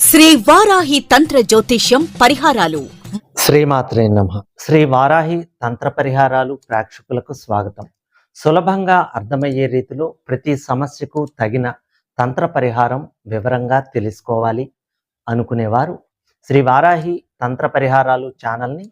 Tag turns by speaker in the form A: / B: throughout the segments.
A: శ్రీ వారాహి తంత్ర జ్యోతిష్యం పరిహారాలు.
B: శ్రీమాత్రే నమ. శ్రీ వారాహి తంత్ర పరిహారాలు ప్రేక్షకులకు స్వాగతం. సులభంగా అర్థమయ్యే రీతిలో ప్రతి సమస్యకు తగిన తంత్ర పరిహారం వివరంగా తెలుసుకోవాలి అనుకునేవారు. శ్రీ వారాహి తంత్ర పరిహారాలు ఛానల్ని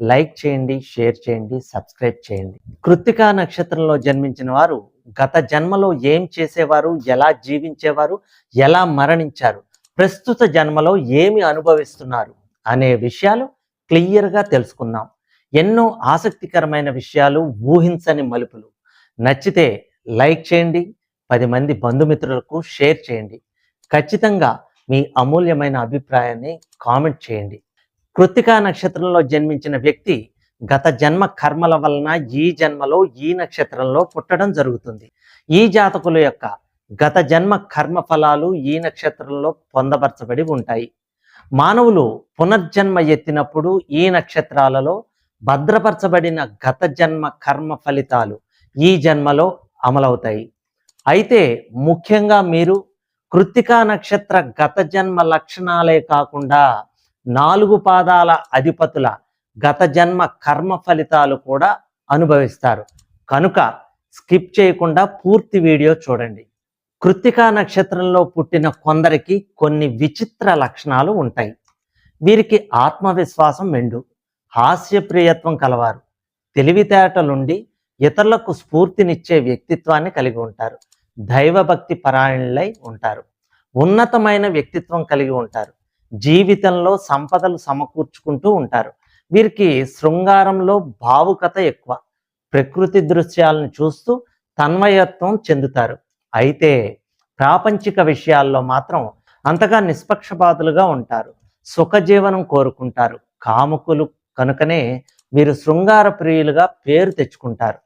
B: లైక్ చేయండి షేర్ చేయండి సబ్స్క్రైబ్ చేయండి. కృత్తికా నక్షత్రంలో జన్మించిన వారు గత జన్మలో ఏం చేసేవారు ఎలా జీవించేవారు ఎలా మరణించారు ప్రస్తుత జన్మలో ఏమి అనుభవిస్తున్నారు అనే విషయాలు క్లియర్గా తెలుసుకుందాం. ఎన్నో ఆసక్తికరమైన విషయాలు ఊహించని మలుపులు. నచ్చితే లైక్ చేయండి పది మంది బంధుమిత్రులకు షేర్ చేయండి. ఖచ్చితంగా మీ అమూల్యమైన అభిప్రాయాన్ని కామెంట్ చేయండి. కృత్తికా నక్షత్రంలో జన్మించిన వ్యక్తి గత జన్మ కర్మల వలన ఈ జన్మలో ఈ నక్షత్రంలో పుట్టడం జరుగుతుంది. ఈ జాతకుల యొక్క గత జన్మ కర్మ ఫలాలు ఈ నక్షత్రంలో పొందపరచబడి ఉంటాయి. మానవులు పునర్జన్మ ఎత్తినప్పుడు ఈ నక్షత్రాలలో భద్రపరచబడిన గత జన్మ కర్మ ఫలితాలు ఈ జన్మలో అమలవుతాయి. అయితే ముఖ్యంగా మీరు కృత్తికా నక్షత్ర గత జన్మ లక్షణాలే కాకుండా నాలుగు పాదాల అధిపతుల గత జన్మ కర్మ ఫలితాలు కూడా అనుభవిస్తారు. కనుక స్కిప్ చేయకుండా పూర్తి వీడియో చూడండి. కృత్తికా నక్షత్రంలో పుట్టిన కొందరికి కొన్ని విచిత్ర లక్షణాలు ఉంటాయి. వీరికి ఆత్మవిశ్వాసం మెండు హాస్యప్రియత్వం కలవారు. తెలివితేటలుండి ఇతరులకు స్ఫూర్తినిచ్చే వ్యక్తిత్వాన్ని కలిగి ఉంటారు. దైవభక్తి పరాయణులై ఉంటారు. ఉన్నతమైన వ్యక్తిత్వం కలిగి ఉంటారు. జీవితంలో సంపదలు సమకూర్చుకుంటూ ఉంటారు. వీరికి శృంగారంలో భావుకత ఎక్కువ. ప్రకృతి దృశ్యాలను చూస్తూ తన్మయత్వం చెందుతారు. అయితే ప్రాపంచిక విషయాల్లో మాత్రం అంతగా నిష్పక్షపాతులుగా ఉంటారు. సుఖజీవనం కోరుకుంటారు. కాముకులు కనుకనే వీరు శృంగార ప్రియులుగా పేరు తెచ్చుకుంటారు.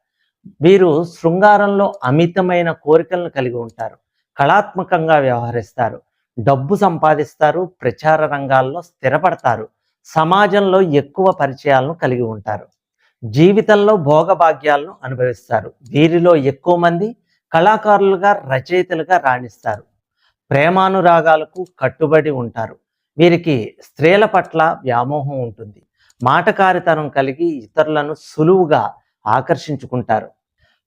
B: వీరు శృంగారంలో అమితమైన కోరికలను కలిగి ఉంటారు. కళాత్మకంగా వ్యవహరిస్తారు. డబ్బు సంపాదిస్తారు. ప్రచార రంగాల్లో స్థిరపడతారు. సమాజంలో ఎక్కువ పరిచయాలను కలిగి ఉంటారు. జీవితంలో భోగభాగ్యాలను అనుభవిస్తారు. వీరిలో ఎక్కువ మంది కళాకారులుగా రచయితలుగా రాణిస్తారు. ప్రేమానురాగాలకు కట్టుబడి ఉంటారు. వీరికి స్త్రీల పట్ల వ్యామోహం ఉంటుంది. మాటకారితనం కలిగి ఇతరులను సులువుగా ఆకర్షించుకుంటారు.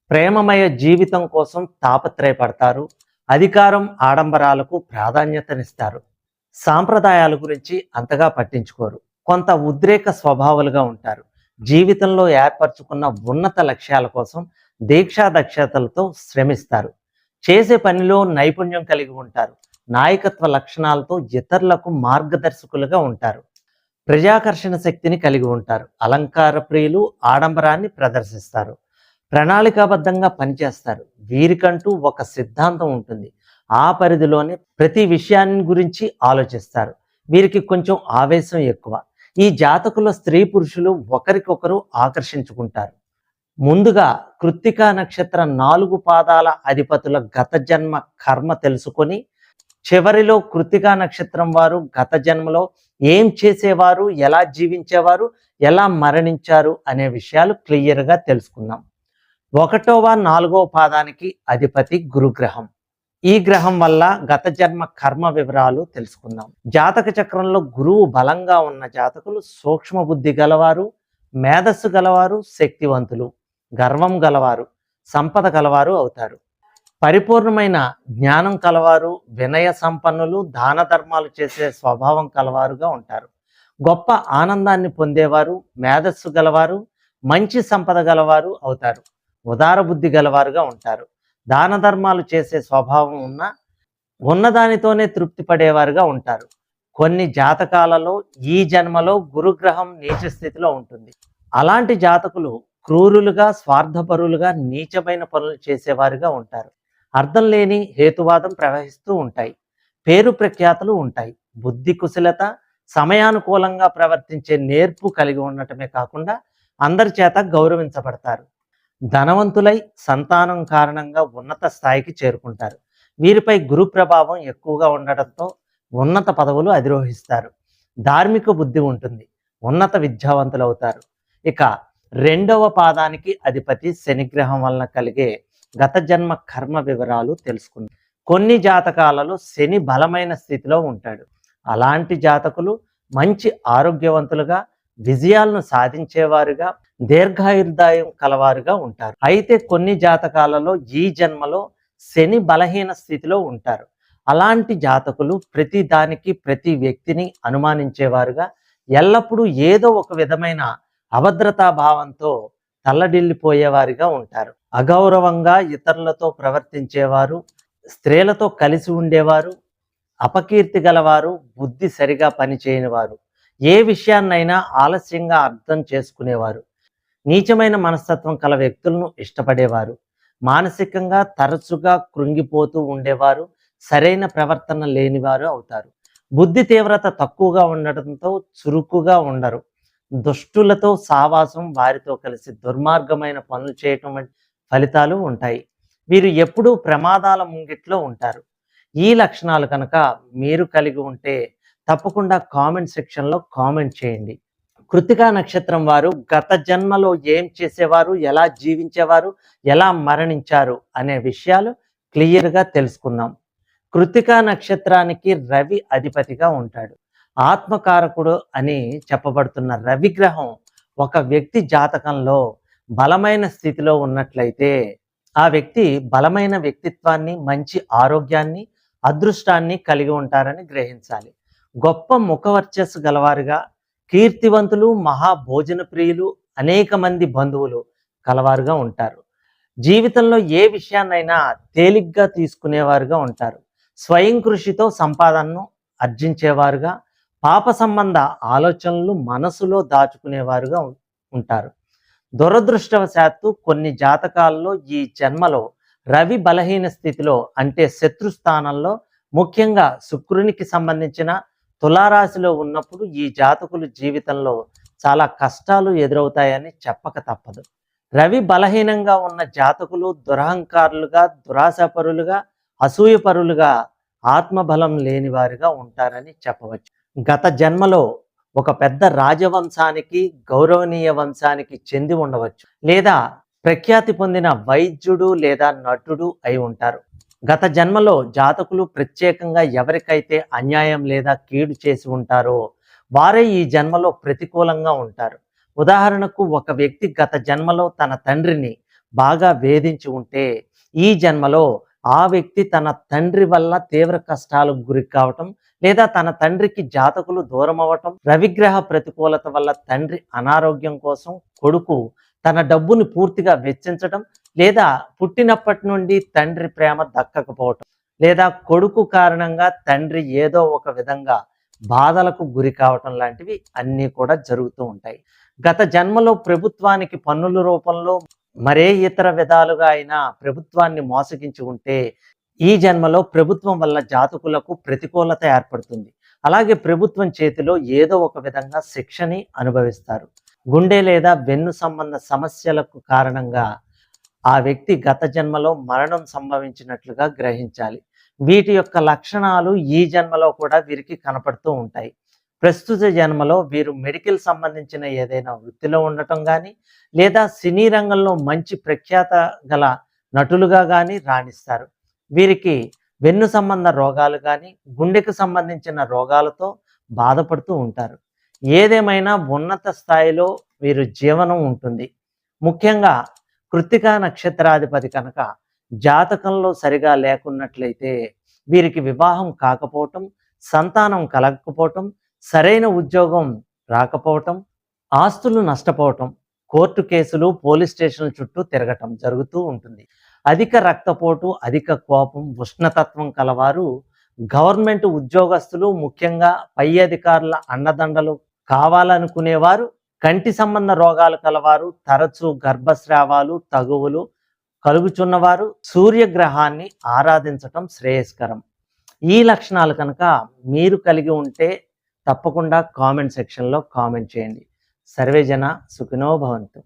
B: ప్రేమమయ జీవితం కోసం తాపత్రయపడతారు. అధికారం ఆడంబరాలకు ప్రాధాన్యతనిస్తారు. సాంప్రదాయాల గురించి అంతగా పట్టించుకోరు. కొంత ఉద్రేక స్వభావాలుగా ఉంటారు. జీవితంలో ఏర్పరచుకున్న ఉన్నత లక్ష్యాల కోసం దీక్షా దక్షతలతో శ్రమిస్తారు. చేసే పనిలో నైపుణ్యం కలిగి ఉంటారు. నాయకత్వ లక్షణాలతో ఇతరులకు మార్గదర్శకులుగా ఉంటారు. ప్రజాకర్షణ శక్తిని కలిగి ఉంటారు. అలంకార ప్రియులు ఆడంబరాన్ని ప్రదర్శిస్తారు. ప్రణాళికాబద్ధంగా పనిచేస్తారు. వీరికంటూ ఒక సిద్ధాంతం ఉంటుంది. ఆ పరిధిలోనే ప్రతి విషయాన్ని గురించి ఆలోచిస్తారు. వీరికి కొంచెం ఆవేశం ఎక్కువ. ఈ జాతకుల స్త్రీ పురుషులు ఒకరికొకరు ఆకర్షించుకుంటారు. ముందుగా కృత్తికా నక్షత్ర నాలుగు పాదాల అధిపతుల గత జన్మ కర్మ తెలుసుకొని చివరిలో కృత్తికా నక్షత్రం వారు గత జన్మలో ఏం చేసేవారు ఎలా జీవించేవారు ఎలా మరణించారు అనే విషయాలు క్లియర్గా తెలుసుకుందాం. ఒకటవ నాలుగవ పాదానికి అధిపతి గురుగ్రహం. ఈ గ్రహం వల్ల గత జన్మ కర్మ వివరాలు తెలుసుకుందాం. జాతక చక్రంలో గురువు బలంగా ఉన్న జాతకులు సూక్ష్మ బుద్ధి గలవారు మేధస్సు గలవారు శక్తివంతులు. గర్వం గలవారు సంపద గలవారు అవుతారు. పరిపూర్ణమైన జ్ఞానం కలవారు వినయ సంపన్నులు దాన ధర్మాలు చేసే స్వభావం కలవారుగా ఉంటారు. గొప్ప ఆనందాన్ని పొందేవారు మేధస్సు గలవారు మంచి సంపద గలవారు అవుతారు. ఉదార బుద్ధి గలవారుగా ఉంటారు. దాన ధర్మాలు చేసే స్వభావం ఉన్న ఉన్నదానితోనే తృప్తి పడేవారుగా ఉంటారు. కొన్ని జాతకాలలో ఈ జన్మలో గురుగ్రహం నీచ స్థితిలో ఉంటుంది. అలాంటి జాతకులు క్రూరులుగా స్వార్థపరులుగా నీచమైన పనులు చేసేవారుగా ఉంటారు. అర్థం లేని హేతువాదం ప్రవహిస్తూ ఉంటాయి. పేరు ప్రఖ్యాతులు ఉంటాయి. బుద్ధి కుశలత సమయానుకూలంగా ప్రవర్తించే నేర్పు కలిగి ఉండటమే కాకుండా అందరి చేత గౌరవించబడతారు. ధనవంతులై సంతానం కారణంగా ఉన్నత స్థాయికి చేరుకుంటారు. వీరిపై గురు ప్రభావం ఎక్కువగా ఉండడంతో ఉన్నత పదవులు అధిరోహిస్తారు. ధార్మిక బుద్ధి ఉంటుంది. ఉన్నత విద్యావంతులు అవుతారు ఇక రెండవ పాదానికి అధిపతి శనిగ్రహం వలన కలిగే గత జన్మ కర్మ వివరాలు తెలుసుకుందాం. కొన్ని జాతకాలలో శని బలమైన స్థితిలో ఉంటాడు. అలాంటి జాతకులు మంచి ఆరోగ్యవంతులుగా విజయాలను సాధించేవారుగా దీర్ఘాయుర్దాయం కలవారుగా ఉంటారు. అయితే కొన్ని జాతకాలలో ఈ జన్మలో శని బలహీన స్థితిలో ఉంటారు. అలాంటి జాతకులు ప్రతి దానికి ప్రతి వ్యక్తిని అనుమానించేవారుగా ఎల్లప్పుడూ ఏదో ఒక విధమైన అభద్రతా భావంతో తల్లడిల్లిపోయేవారిగా ఉంటారు. అగౌరవంగా ఇతరులతో ప్రవర్తించేవారు స్త్రీలతో కలిసి ఉండేవారు అపకీర్తి గలవారు బుద్ధి సరిగా పనిచేయని వారు ఏ విషయాన్నైనా ఆలస్యంగా అర్థం చేసుకునేవారు నీచమైన మనస్తత్వం కల వ్యక్తులను ఇష్టపడేవారు మానసికంగా తరచుగా కృంగిపోతూ ఉండేవారు సరైన ప్రవర్తన లేనివారు అవుతారు. బుద్ధి తీవ్రత తక్కువగా ఉండటంతో చురుకుగా ఉండరు. దుష్టులతో సావాసం వారితో కలిసి దుర్మార్గమైన పనులు చేయటం వంటి ఫలితాలు ఉంటాయి. వీరు ఎప్పుడూ ప్రమాదాల ముంగిట్లో ఉంటారు. ఈ లక్షణాలు కనుక మీరు కలిగి ఉంటే తప్పకుండా కామెంట్ సెక్షన్లో కామెంట్ చేయండి. కృతికా నక్షత్రం వారు గత జన్మలో ఏం చేసేవారు ఎలా జీవించేవారు ఎలా మరణించారు అనే విషయాలు క్లియర్గా తెలుసుకుందాం. కృతికా నక్షత్రానికి రవి అధిపతిగా ఉంటాడు. ఆత్మకారకుడు అని చెప్పబడుతున్న రవిగ్రహం ఒక వ్యక్తి జాతకంలో బలమైన స్థితిలో ఉన్నట్లయితే ఆ వ్యక్తి బలమైన వ్యక్తిత్వాన్ని మంచి ఆరోగ్యాన్ని అదృష్టాన్ని కలిగి ఉంటారని గ్రహించాలి. గొప్ప ముఖవర్చస్సు గలవారుగా కీర్తివంతులు మహాభోజన ప్రియులు అనేక మంది బంధువులు కలవారుగా ఉంటారు. జీవితంలో ఏ విషయాన్నైనా తేలిగ్గా తీసుకునేవారుగా ఉంటారు. స్వయం కృషితో సంపాదనను ఆర్జించేవారుగా పాప సంబంధ ఆలోచనలు మనసులో దాచుకునేవారుగా ఉంటారు. దురదృష్టవశాత్తు కొన్ని జాతకాల్లో ఈ జన్మలో రవి బలహీన స్థితిలో అంటే శత్రు స్థానంలో ముఖ్యంగా శుక్రునికి సంబంధించిన తులారాశిలో ఉన్నప్పుడు ఈ జాతకులు జీవితంలో చాలా కష్టాలు ఎదురవుతాయని చెప్పక తప్పదు. రవి బలహీనంగా ఉన్న జాతకులు దురహంకారులుగా దురాశపరులుగా అసూయపరులుగా ఆత్మబలం లేనివారుగా ఉంటారని చెప్పవచ్చు. గత జన్మలో ఒక పెద్ద రాజవంశానికి గౌరవనీయ వంశానికి చెంది ఉండవచ్చు. లేదా ప్రఖ్యాతి పొందిన వైద్యుడు లేదా నటుడు అయి ఉంటారు. గత జన్మలో జాతకులు ప్రత్యేకంగా ఎవరికైతే అన్యాయం లేదా కీడు చేసి ఉంటారో వారే ఈ జన్మలో ప్రతికూలంగా ఉంటారు. ఉదాహరణకు ఒక వ్యక్తి గత జన్మలో తన తండ్రిని బాగా వేధించి ఉంటే ఈ జన్మలో ఆ వ్యక్తి తన తండ్రి వల్ల తీవ్ర కష్టాలకు గురి కావటం లేదా తన తండ్రికి జాతకులు దూరం అవ్వటం రవిగ్రహ ప్రతికూలత వల్ల తండ్రి అనారోగ్యం కోసం కొడుకు తన డబ్బుని పూర్తిగా వెచ్చించడం లేదా పుట్టినప్పటి నుండి తండ్రి ప్రేమ దక్కకపోవటం లేదా కొడుకు కారణంగా తండ్రి ఏదో ఒక విధంగా బాధలకు గురి కావటం లాంటివి అన్నీ కూడా జరుగుతూ ఉంటాయి. గత జన్మలో ప్రభుత్వానికి పన్నుల రూపంలో మరే ఇతర విధాలుగా అయినా ప్రభుత్వాన్ని మోసగించి ఉంటే ఈ జన్మలో ప్రభుత్వం వల్ల జాతకులకు ప్రతికూలత ఏర్పడుతుంది. అలాగే ప్రభుత్వం చేతిలో ఏదో ఒక విధంగా శిక్షని అనుభవిస్తారు. గుండె లేదా వెన్ను సంబంధ సమస్యలకు కారణంగా ఆ వ్యక్తి గత జన్మలో మరణం సంభవించినట్లుగా గ్రహించాలి. వీటి యొక్క లక్షణాలు ఈ జన్మలో కూడా వీరికి కనపడుతూ ఉంటాయి. ప్రస్తుత జన్మలో వీరు మెడికల్ సంబంధించిన ఏదైనా వృత్తిలో ఉండటం కానీ లేదా సినీ రంగంలో మంచి ప్రఖ్యాత గల నటులుగా కానీ రాణిస్తారు. వీరికి వెన్ను సంబంధ రోగాలు కానీ గుండెకు సంబంధించిన రోగాలతో బాధపడుతూ ఉంటారు. ఏదేమైనా ఉన్నత స్థాయిలో వీరు జీవనం ఉంటుంది. ముఖ్యంగా కృత్తికా నక్షత్రాధిపతి కనుక జాతకంలో సరిగా లేకున్నట్లయితే వీరికి వివాహం కాకపోవటం సంతానం కలగకపోవటం సరైన ఉద్యోగం రాకపోవటం ఆస్తులు నష్టపోవటం కోర్టు కేసులు పోలీస్ స్టేషన్ల చుట్టూ తిరగటం జరుగుతూ ఉంటుంది. అధిక రక్తపోటు అధిక కోపం ఉష్ణతత్వం కలవారు గవర్నమెంట్ ఉద్యోగస్తులు ముఖ్యంగా పై అధికారుల అండదండలు కావాలనుకునేవారు కంటి సంబంధ రోగాలు కలవారు తరచూ గర్భస్రావాలు తగువులు కలుగుచున్నవారు సూర్యగ్రహాన్ని ఆరాధించటం శ్రేయస్కరం. ఈ లక్షణాలు కనుక మీరు కలిగి ఉంటే తప్పకుండా కామెంట్ సెక్షన్లో కామెంట్ చేయండి. సర్వేజన సుఖినో భవంతు.